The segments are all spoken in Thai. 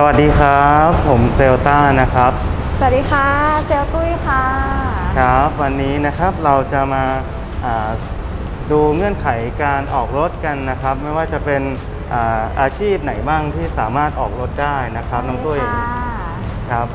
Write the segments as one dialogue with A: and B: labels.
A: สวัสดีครับ ผมเซลต้านะครับ
B: สวัสดีค่ะเซลตุ้ยค่ะ
A: ครับ วันนี้นะครับเราจะมาอ่าดูเงื่อนไขการออกรถกันนะครับ ไม่ว่าจะเป็นอาอาชีพไหนบ้างที่สามารถออกรถได้นะครับน้องตุ้ย
B: ใช่ค่ะ
A: ครับ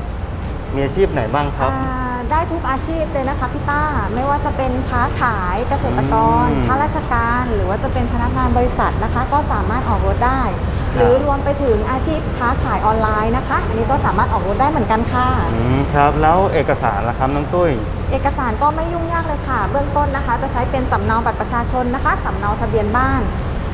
A: มีอาชีพไหนบ้างครับ
B: อ่าได้ทุกอาชีพเลยนะคะพี่ต้า ไม่ว่าจะเป็นค้าขายเกษตรกร
A: อืม
B: ข้าราชการ หรือว่าจะเป็นพนักงานบริษัทนะคะ ก็สามารถออกรถได้
A: ครับ
B: หรือรวมไปถึงอาชีพค้าขายออนไลน์นะคะ อันนี้ก็สามารถออกรถได้เหมือนกันค่ะ
A: อืมครับ แล้วเอกสารล่ะครับน้องตุ้ย
B: เอกสารก็ไม่ยุ่งยากเลยค่ะ เบื้องต้นนะคะ จะใช้เป็นสำเนาบัตรประชาชนนะคะสำเนาทะเบียนบ้าน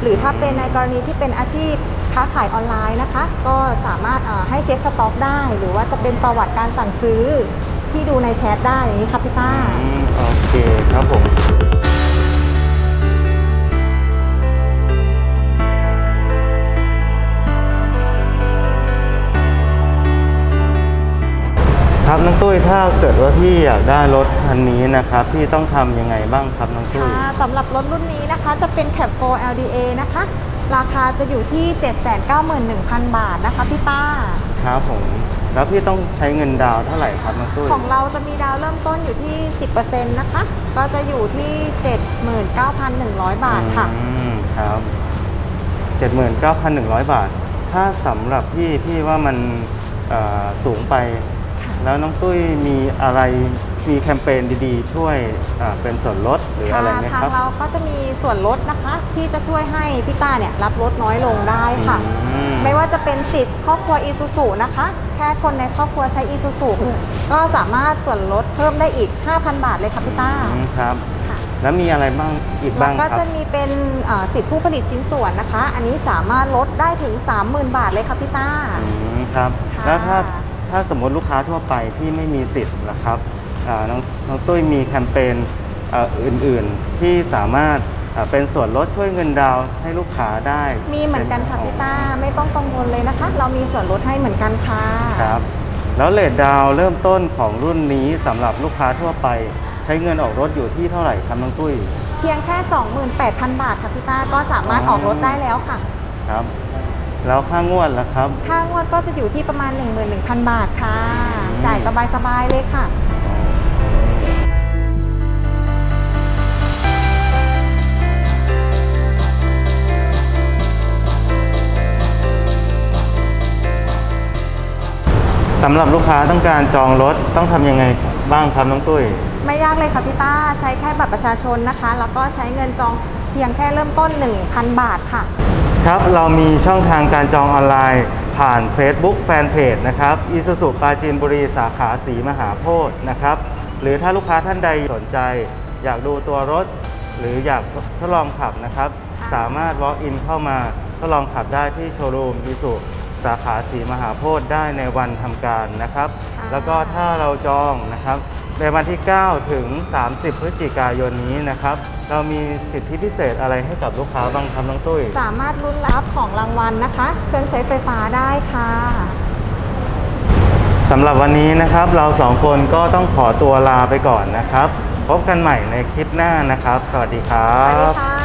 B: หรือถ้าเป็นในกรณีที่เป็นอาชีพค้าขายออนไลน์นะคะ ก็สามารถเอ่อให้เช็คสต็อกได้ หรือว่าจะเป็นประวัติการสั่งซื้อที่ดูในแชทได้อย่างนี้ค่ะพี่ต้า
A: อืมโอเคครับผม ครับน้องตุ้ยถ้าเกิดว่าพี่อยากได้รถคันนี้นะครับพี่ต้องทำยังไงบ้างครับน้องตุ้ย
B: ค่ะสำหรับรถรุ่นนี้นะคะจะเป็น c a p 4 LDA นะคะ ราคาจะอยู่ที่ 791,000 บาทนะคะพี่ต้า
A: ครับผม แล้วพี่ต้องใช้เงินดาวน์เท่าไหร่ครับน้องตุ้ย
B: ของเราจะมีดาวเริ่มต้นอยู่ที่ 10%นะคะ ก็จะอยู่ที่ 79,100 บาทค่ะ
A: อืมครับ 79,100 บาท ถ้าสำหรับพี่พี่ว่ามันเอ่อสูงไป
B: ค่ะ
A: แล้วน้องตุ้ยมีอะไรมีแคมเปญดีๆ ช่วยอ่าเป็นส่วนลดหรืออะไรไหม
B: ทา
A: ครั
B: ง
A: บ
B: เราก็จะมีส่วนลดนะคะ ที่จะช่วยให้พี่ต้าเนี่ยรับลดน้อยลงได้ค่ะ
A: อืม
B: ไม่ว่าจะเป็นสิทธิ์ครอบครัวอีซูซูนะคะ แค่คนในครอบครัวใช้อีซูซูก็สามารถส่วนลดเพิ่มได้อีก 5,000 บาทเลยค่ะพี่ต้า
A: อืมครับ
B: ค่ะ
A: แล้วมีอะไรบ้างอีก
B: แล้ว
A: บ้างค
B: ก็
A: รับ
B: จะมีเป็นเอ่อสิทธิผู้ผลิตชิ้นส่วนนะคะ อันนี้สามารถลดได้ถึง 30,000 บาทเลยค่ะพี่ต้า
A: อืมครับ
B: ค่ะ
A: แล้วถ้า ถ้าสมมติลูกค้าทั่วไปที่ไม่มีสิทธิ์ล่ะครับอ่าน้องน้องตุ้ยมีแคมเปญเอ่ออื่นๆ ที่สามารถอ่าเป็นส่วนลดช่วยเงินดาวน์ให้ลูกค้าได้
B: มีเหมือนกันค่ะพี่ต้าไม่ต้องกังวลเลยนะคะ เรามีส่วนลดให้เหมือนกันค่ะ
A: ครับแล้วเลทดาวน์เริ่มต้นของรุ่นนี้สำหรับลูกค้าทั่วไป ใช้เงินออกรถอยู่ที่เท่าไหร่ครับน้องตุ้ย
B: เพียงแค่ 28,000 บาทค่ะพี่ต้าก็สามารถ
A: อ๋อ
B: ออกรถได้แล้วค่ะ
A: ครับ แล้วค่างวดล่ะครับ
B: ค่างวดก็จะอยู่ที่ประมาณ 11,000 บาทค่ะ
A: อืม
B: จ่ายสบายๆเลยค่ะ
A: สำหรับลูกค้าต้องการจองรถต้องทำยังไงบ้างครับน้องตุ้ย
B: ไม่ยากเลยค่ะพี่ต้าใช้แค่บัตรประชาชนนะคะ แล้วก็ใช้เงินจองเพียงแค่เริ่มต้น 1,000 บาทค่ะ
A: ครับเรามีช่องทางการจองออนไลน์ผ่าน Facebook Fanpage นะครับอีสุสุปราจีนบุรีสาขาสีมหาโพธิ์นะครับ หรือถ้าลูกค้าท่านใดสนใจ อยากดูตัวรถ หรืออยากทดลองขับนะครับ
B: ค่ะ
A: สามารถ walk in เข้ามาทดลองขับได้ที่โชว์รูมอีสุสาขาสีมหาโพธิ์ได้ในวันทำการนะครับ
B: ค่ะ
A: แล้วก็ถ้าเราจองนะครับ ในวันที่ 9 ถึง 30 พฤศจิกายนนี้นะครับ เรามีสิทธิพิเศษอะไรให้กับลูกค้าบ้างครับน้องตุ้ย
B: สามารถลุ้นรับของรางวัลนะคะ เครื่องใช้ไฟฟ้าได้ค่ะ
A: สำหรับวันนี้นะครับ เราสองคนก็ต้องขอตัวลาไปก่อนนะครับ พบกันใหม่ในคลิปหน้านะครับ สวัสดีครั
B: สวัสดี
A: บ
B: ค่ะ